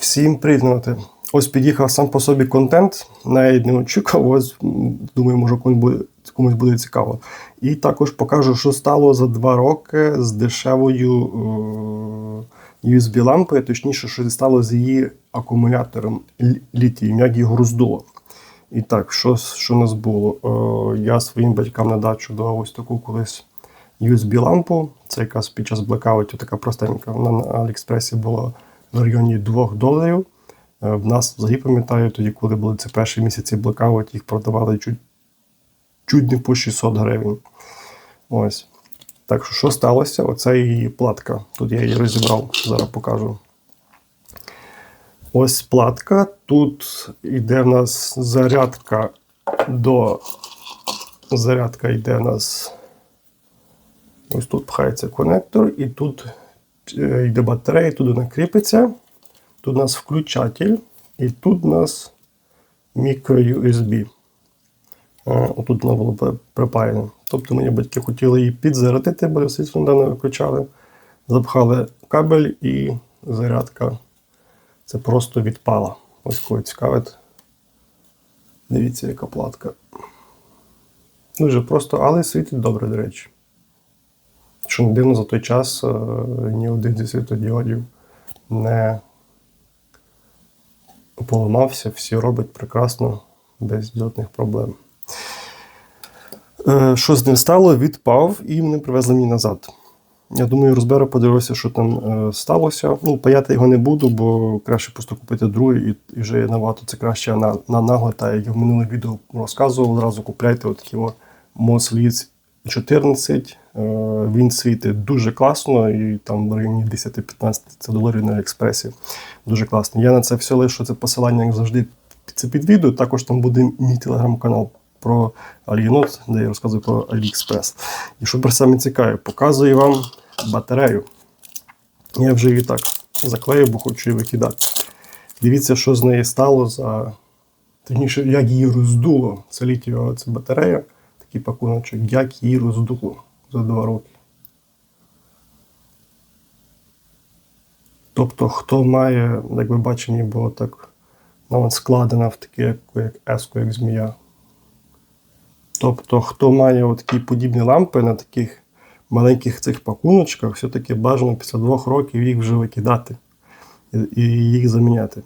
Всім привіт! Ось під'їхав сам по собі контент, навіть не очікував, ось думаю, може комусь буде, комусь буде цікаво. І також покажу, що стало за два роки з дешевою е, USB-лампою, точніше, що стало з її акумулятором літієм, як його роздуло. І так, що, що нас було? Е, я своїм батькам на дачу давав ось таку колись USB-лампу. Це якраз під час блекауту така простенька. Вона на Аліекспресі була в районі 2 доларів. Е, В нас взагалі пам'ятаю, тоді, коли були ці перші місяці блекаут, їх продавали чуть, чуть не по 600 гривень. Ось. Так що, що сталося? Оце її платка. Тут я її розібрав, зараз покажу. Ось платка. Тут йде в нас зарядка до. Зарядка йде в нас. Ось тут пхається конектор, і тут йде батарея, туди вона кріпиться. Тут у нас включатель, і тут у нас мікро-USB. Е, Отут воно було при- припаяне. Тобто мої батьки хотіли її підзарядити, бо світло недавно виключали. Запхали кабель і зарядка. Це просто відпала. Ось кого цікавить. Дивіться, яка платка. Дуже просто, але світить добре, до речі. Що не дивно, за той час е, ні один зі світодіодів не поламався, всі робить прекрасно, без жодних проблем. Е, Що з ним стало? Відпав і вони привезли мені назад. Я думаю, розберу, подивився, що там е, сталося. Ну, паяти його не буду, бо краще просто купити другий і, вже набагато це краще на, на нагло, та як я в минулих відео розказував, одразу купляйте отакі о Mosleads 14. Е, Він світить дуже класно, і там в районі 10-15 це доларів на експресі. Дуже класно. Я на це все лишу це посилання, як завжди, це під відео. Також там буде мій телеграм-канал про Alienot, де я розказую про AliExpress. І що про саме цікаве, показую вам батарею. Я вже її так заклею, бо хочу її викидати. Дивіться, що з неї стало за. Точніше, як її роздуло. Це літієва це батарея, такий пакуночок, як її роздуло за два роки. Тобто, хто має, як ви бачите, було так вона складена в таке, як, еску, як змія. Тобто, хто має такі подібні лампи на таких маленьких цих пакуночках, все-таки бажано після двох років їх вже викидати і їх заміняти.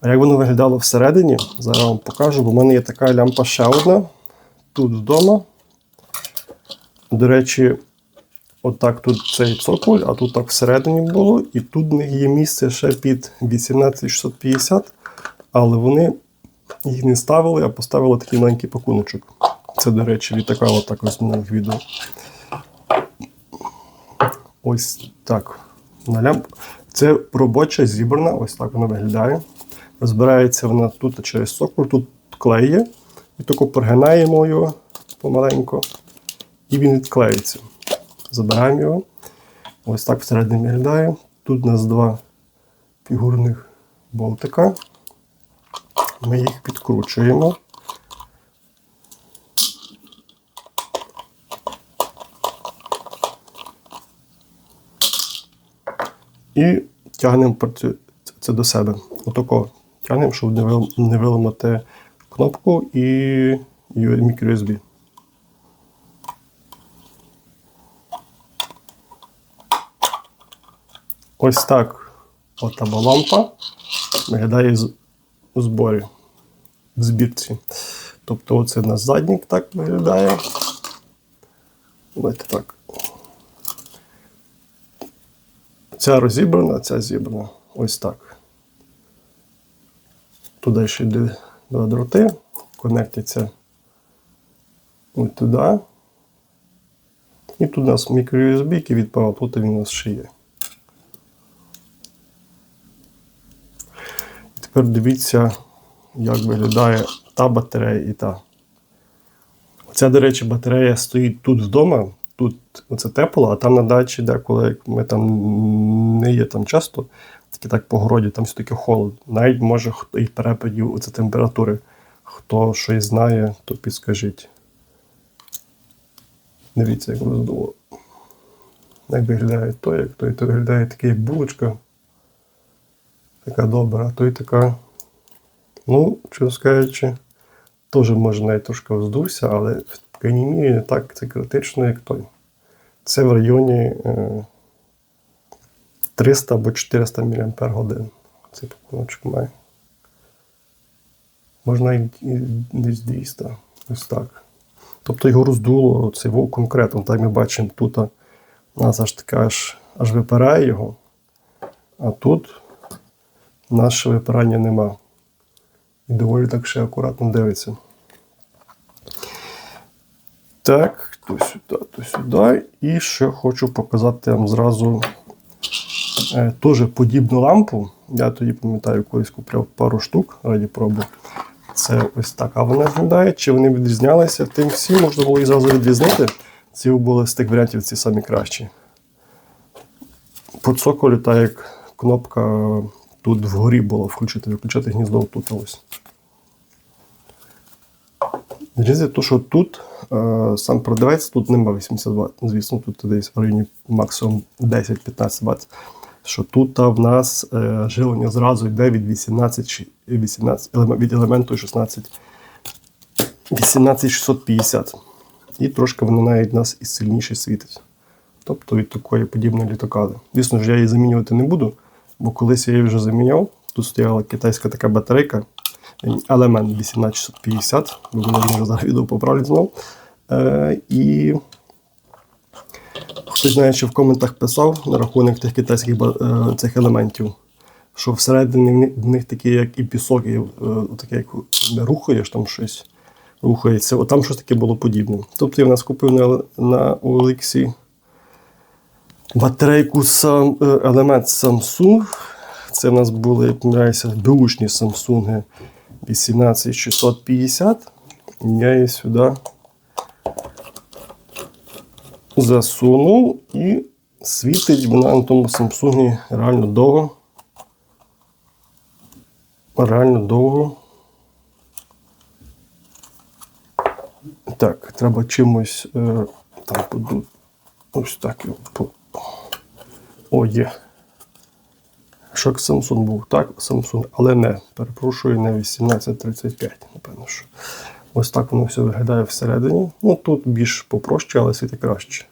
А як воно виглядало всередині, зараз вам покажу, бо в мене є така лямпа ще одна тут вдома. До речі, отак тут цей цоколь, а тут так всередині було, і тут в них є місце ще під 18650, але вони їх не ставили, а поставили такий маленький пакуночок. Це, до речі, від такого також з минулих відео. Ось так. На лямп. Це робоча зібрана, ось так вона виглядає. Розбирається вона тут через соколь, тут клей є. І тако прогинаємо його помаленьку. І він відклеїться. Забираємо його. Ось так всередині виглядає. Тут у нас два фігурних болтика. Ми їх підкручуємо. І тягнемо це- до себе. Отако тягнемо, щоб не виламати кнопку і мікро-USB. Ось так ота лампа виглядає у зборі, в збірці. Тобто оце на заднік так виглядає. Давайте так. Ця розібрана, ця зібрана. Ось так. Туди ще йде два дроти, конектяться ось туди. І тут у нас мікро-USB, який відпав, тут він у нас ще є. Тепер дивіться, як виглядає та батарея і та. Ця, до речі, батарея стоїть тут вдома. Тут оце тепло, а там на дачі, деколи ми там не є там часто, тільки так по городі, там все-таки холод. Навіть може хто і перепадів оце температури. Хто щось знає, то підскажіть. Дивіться, як роздуло. Як виглядає то, як то, і то виглядає таке, як булочка. така добра, а той така, ну, чесно скажучи, теж може навіть трошки вздувся, але в мірі не так це критично, як той. Це в районі е, 300 або 400 мАч. Цей пакуночок має. Можна і, десь 200. Ось так. Тобто його роздуло вовк конкретно. Так ми бачимо, тут у нас аж таке аж, аж випирає його, а тут нас випирання нема. І доволі так ще акуратно дивиться. Так, то сюди, то сюди. І ще хочу показати вам зразу теж подібну лампу. Я тоді пам'ятаю, колись купляв пару штук раді проби. Це ось так. А вона виглядає, чи вони відрізнялися, тим всі можна було їх зразу відрізнити. Ці були з тих варіантів ці самі кращі. По цоколю, так як кнопка тут вгорі була включити, виключати гніздо тут ось. Різниця то, що тут е, сам продавець, тут нема 80 Вт. Звісно, тут десь в районі максимум 10-15 Вт. Що тут в нас е, живлення зразу йде від 18, 18 від елементу 16 18650. І трошки воно навіть нас і сильніше світить. Тобто від такої подібної літокади. Звісно ж, я її замінювати не буду, бо колись я її вже заміняв. Тут стояла китайська така батарейка, елемент 18650, бо може зараз відео поправлять знову. Е, і хтось знає, що в коментах писав на рахунок тих китайських е, цих елементів, що всередині в них- такі, як і пісок, і е, таке, як рухаєш там щось. Рухається, От там щось таке було подібне. Тобто я в нас купив на, на OLX батарейку сам, е, елемент Samsung. Це в нас були, я помиляюся, беушні Samsung 18650. Я її сюди засунув і світить вона на тому Samsung реально довго. Реально довго. Так, треба чимось е, там поду. Ось так його. О, є. Шок Samsung був. Так, Samsung, але не. Перепрошую, не 1835, напевно. що. Ось так воно все виглядає всередині. Ну, тут більш попроще, але світи краще.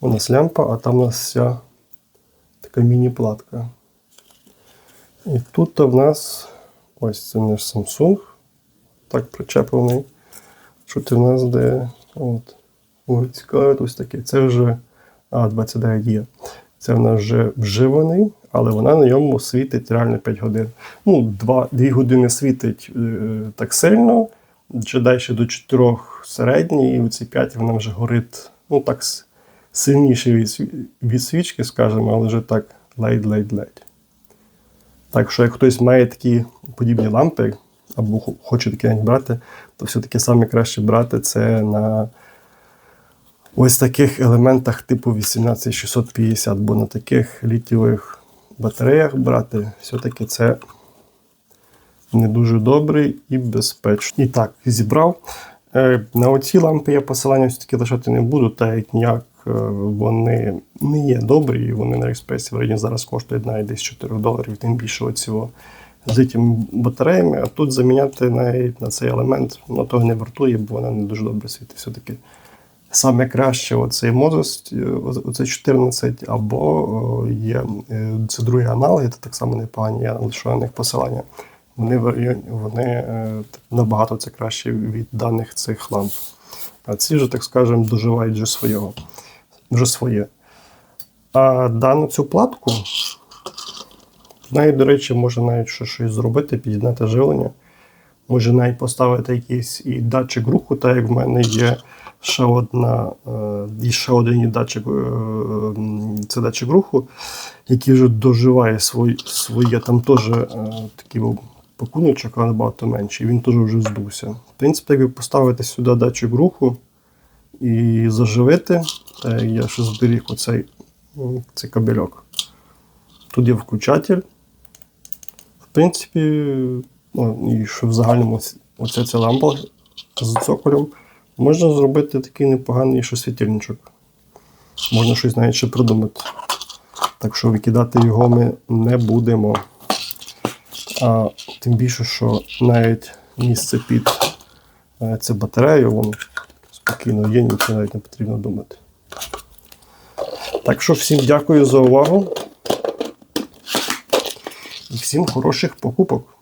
У нас лямпа, а там у нас вся така міні-платка. І тут в нас ось це наш Samsung. Так причеплений. Це в нас де? От. Цікаве, ось таке. Це вже а, 29 є. Це в нас вже вживаний, але вона на ньому світить реально 5 годин. Ну, 2, 2 години світить е, так сильно, чи далі до 4 середній, і оці 5 вона вже горить ну, так сильніше від, від свічки, скажімо, але вже так ледь-ледь-ледь. Так що, як хтось має такі подібні лампи, або хоче такі брати, то все-таки саме краще брати це на ось таких елементах типу 18650, бо на таких літієвих батареях брати все-таки це не дуже добре і безпечно. І так, зібрав. Е, На оці лампи я посилання все-таки лишати не буду, так як ніяк е, вони не є добрі, і вони на експресі в районі зараз коштують навіть десь 4 доларів, тим більше оцього з цими батареями. А тут заміняти навіть на цей елемент ну, того не вартує, бо вона не дуже добре світить. Все-таки саме краще оцей мозость, е, оце 14, або є е, це другі аналоги, це так само непогані, я лишу на них посилання. Вони, вони е, набагато це краще від даних цих ламп. А ці вже, так скажемо, доживають вже свого, вже своє. А дану цю платку, нею, до речі, можна навіть щось зробити, під'єднати живлення. Може навіть поставити якийсь і датчик руху, так як в мене є ще одна, е, і ще один датчик, е, це датчик руху, який вже доживає свої, своє. Там теж був пакуночок, набагато менший. Він теж вже здувся. В принципі, як ви поставите сюди датчик руху і заживити, е, я ще зберіг оцей цей кабельок. Тут є включатель. В принципі, ну, і що в загальному оця ця лампа з цоколем, можна зробити такий непоганий ще світильничок. Можна щось навіть ще придумати. Так що викидати його ми не будемо. А тим більше, що навіть місце під е, цю батарею, воно спокійно є, нічого навіть не потрібно думати. Так що всім дякую за увагу. І всім хороших покупок.